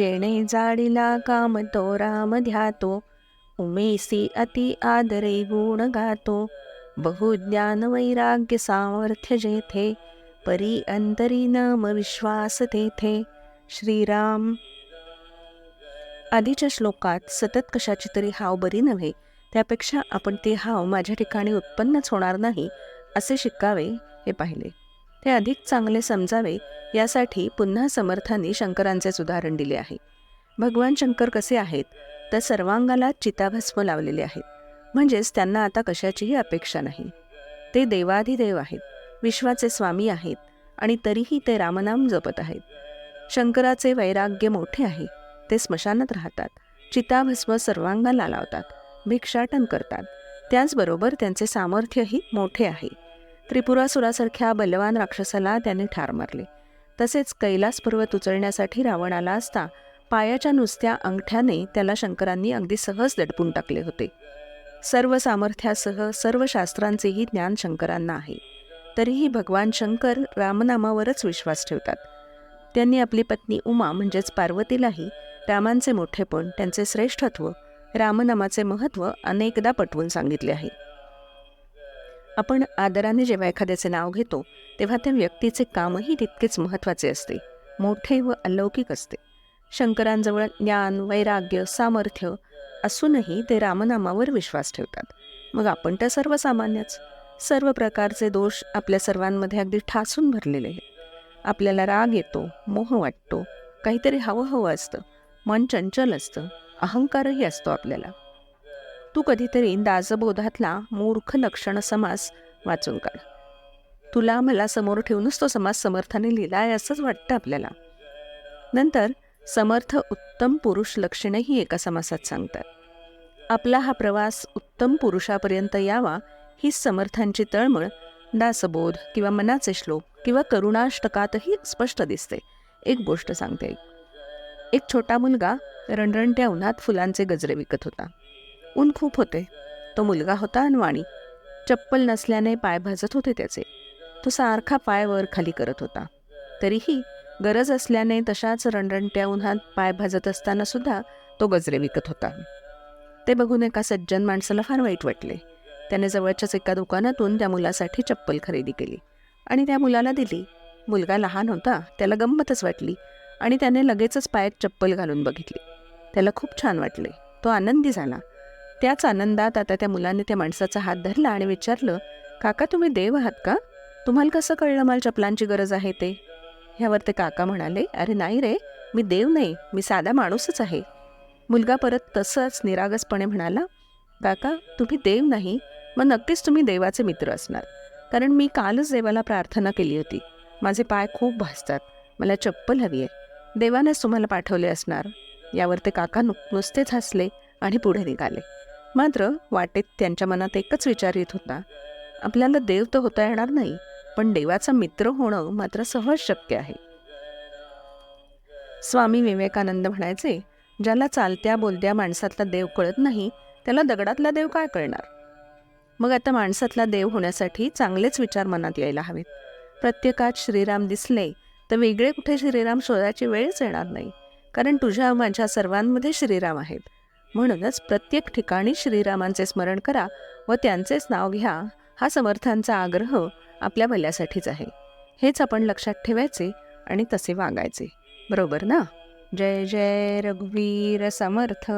जेणे जाडीला काम तो राम ध्यातो. उमेसी अति आदरे गुण गातो. बहुज्ञान वैराग्य सामर्थ्य जेथे परी अंतरी नाम विश्वास तेथे. श्रीराम. आधीच्या श्लोकात सतत कशाची तरी हाव बरी नव्हे त्यापेक्षा आपण ते हाव माझ्या ठिकाणी उत्पन्नच होणार नाही असे शिकावे हे पाहिले. ते अधिक चांगले समजावे यासाठी पुन्हा समर्थांनी शंकरांचेच उदाहरण दिले आहे. भगवान शंकर कसे आहेत? तर सर्वांगाला चिताभस्म लावलेले आहेत. म्हणजेच त्यांना आता कशाचीही अपेक्षा नाही. ते देवाधिदेव आहेत. विश्वाचे स्वामी आहेत. आणि तरीही ते रामनाम जपत आहेत. शंकराचे वैराग्य मोठे आहे. ते स्मशानात राहतात. चिताभस्म सर्वांगाला लावतात. भिक्षाटन करतात. त्याचबरोबर त्यांचे सामर्थ्यही मोठे आहे. त्रिपुरासुरासारख्या बलवान राक्षसाला त्याने ठार मारले. तसेच कैलास पर्वत उचलण्यासाठी रावण आला असता पायाच्या नुसत्या अंगठ्याने त्याला शंकरांनी अगदी सहज दडपून टाकले होते. सर्व सामर्थ्यासह सर्व शास्त्रांचेही ज्ञान शंकरांना आहे. तरीही भगवान शंकर रामनामावरच विश्वास ठेवतात. त्यांनी आपली पत्नी उमा म्हणजेच पार्वतीलाही रामांचे मोठेपण त्यांचे श्रेष्ठत्व रामनामाचे महत्त्व अनेकदा पटवून सांगितले आहे. आपण आदराने जेव्हा एखाद्याचे नाव घेतो तेव्हा त्या व्यक्तीचे कामही तितकेच महत्त्वाचे असते. मोठे व अलौकिक असते. शंकरांजवळ ज्ञान वैराग्य सामर्थ्य असूनही ते रामनामावर विश्वास ठेवतात. मग आपण त्या सर्वसामान्यच. सर्व प्रकारचे दोष आपल्या सर्वांमध्ये अगदी ठासून भरलेले आहेत. आपल्याला राग येतो मोह वाटतो काहीतरी हवं हवं असतं मन चंचल असतं अहंकारही असतो आपल्याला. तू कधीतरी दासबोधातला मूर्ख लक्षण समास वाचून काढ. तुला मला समोर ठेवूनच तो समास समर्थाने लिहिला आहे असंच वाटतं आपल्याला. नंतर समर्थ उत्तम पुरुष लक्षणेही एका समासात सांगतात. आपला हा प्रवास उत्तम पुरुषापर्यंत यावा ही समर्थांची तळमळ दासबोध किंवा मनाचे श्लोक किंवा करुणाष्टकातही स्पष्ट दिसते एक गोष्ट सांगते. एक छोटा मुलगा रणरणट्या उन्हात फुलांचे गजरे विकत होता. ऊन खूप होते. तो मुलगा होता अनवाणी. चप्पल नसल्याने पाय भाजत होते त्याचे. तो सारखा पाय वर खाली करत होता. तरीही गरज असल्याने तशाच रणरणट्या उन्हात पाय भाजत असताना सुद्धा तो गजरे विकत होता. ते बघून एका सज्जन माणसाला फार वाईट वाटले. त्याने जवळच्याच एका दुकानातून त्या मुलासाठी चप्पल खरेदी केली आणि त्या मुलाला दिली. मुलगा लहान होता त्याला गंमतच वाटली आणि त्याने लगेचच पायात चप्पल घालून बघितली. त्याला खूप छान वाटले. तो आनंदी झाला. त्याच आनंदात आता त्या मुलाने त्या माणसाचा हात धरला आणि विचारलं काका तुम्ही देव आहात का? तुम्हाला कसं कळलं मला चपलांची गरज आहे ते? ह्यावर ते काका म्हणाले अरे नाही रे मी देव नाही मी साधा माणूसच आहे. मुलगा परत तसंच निरागसपणे म्हणाला काका तुम्ही देव नाही मग नक्कीच तुम्ही देवाचे मित्र असणार कारण मी कालच देवाला प्रार्थना केली होती. माझे पाय खूप भासतात मला चप्पल हवी आहे देवानेच तुम्हाला पाठवले असणार. यावर ते काका नुक नुसतेच हसले आणि पुढे निघाले. मात्र वाटेत त्यांच्या मनात एकच विचार येत होता. आपल्याला देव तर होता येणार नाही पण देवाचा मित्र होणं मात्र सहज शक्य आहे. स्वामी विवेकानंद म्हणायचे ज्याला चालत्या बोलत्या माणसातला देव कळत नाही त्याला दगडातला देव काय कळणार? मग आता माणसातला देव होण्यासाठी चांगलेच विचार मनात यायला हवेत. प्रत्येकात श्रीराम दिसले तर वेगळे कुठे श्रीराम शोधायची वेळच येणार नाही कारण तुझ्या माझ्या सर्वांमध्ये श्रीराम आहेत. म्हणूनच प्रत्येक ठिकाणी श्रीरामांचे स्मरण करा व त्यांचेच नाव घ्या हा समर्थांचा आग्रह आपल्या भल्यासाठीच आहे. हेच आपण लक्षात ठेवायचे आणि तसे वागायचे. बरोबर ना? जय जय रघुवीर समर्थ.